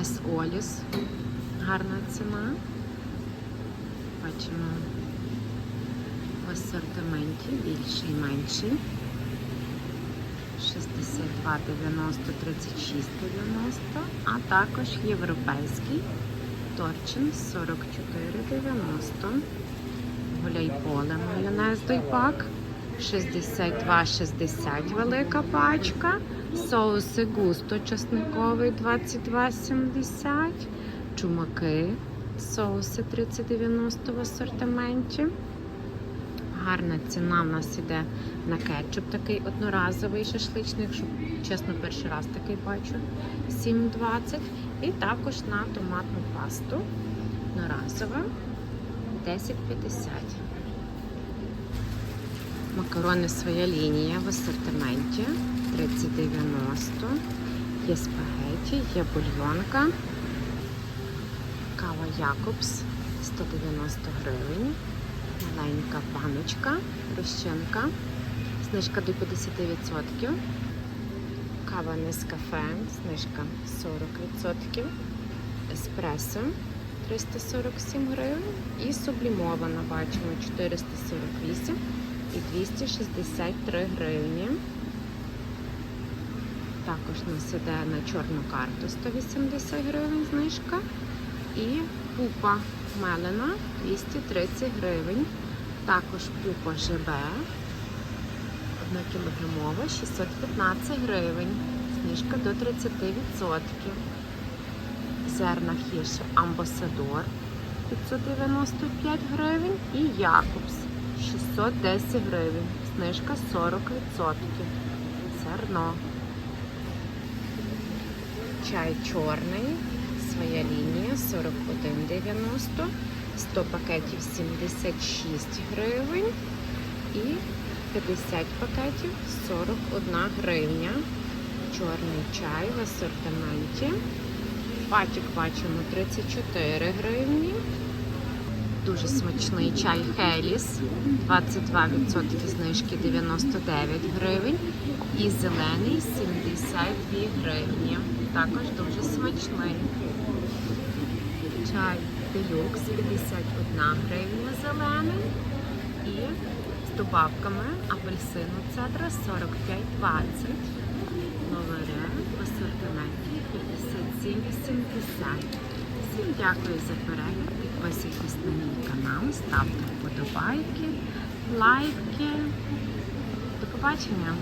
майонез Оліс. Гарна ціна. Бачимо в асортименті більший і менший. 62, 90, 36, 90, а також європейський торчин 44, 90. Гуляйполе майонез дойпак 62, 60 велика пачка. Соуси густо чесниковий 22, 70. Чумаки соуси 3090 в асортименті. Гарна ціна в нас іде на кетчуп такий одноразовий шашличний, якщо чесно, перший раз такий бачу 7,20. І також на томатну пасту одноразова 10,50. Макарони своя лінія в асортименті 30,90. Є спагеті, є бульйонка. Кава Якобс 190 гривень. Маленька баночка, розчинка, знижка до 50%. Кава Нескафе, знижка 40%. Еспресо 347 гривень. І сублімована, бачимо 448 і 263 гривні. Також нас іде на чорну карту 180 гривень знижка. І пупа мелена 230 гривень. Також пупа ЖБ 1 кілограмова 615 гривень. Знижка до 30%. Зерна хірше Амбасадор 595 гривень і Якобс 610 гривень. Знижка 40%. Зерно. Чай чорний своя лінія 41,90, 100 пакетів 76 гривень і 50 пакетів 41 гривня. Чорний чай в асортименті. Пачок бачимо 34 гривні. Дуже смачний чай Хеліс. 22% знижки 99 гривень. І зелений 72 гривні. Також дуже смачний. Чай делюкс 51 гривня зелений. І з добавками апельсину цедра 45,20. Ловере в асортименті 57,80. Всім дякую за перегляд. Підписуйтесь на мій канал, ставте вподобайки, лайки. До побачення!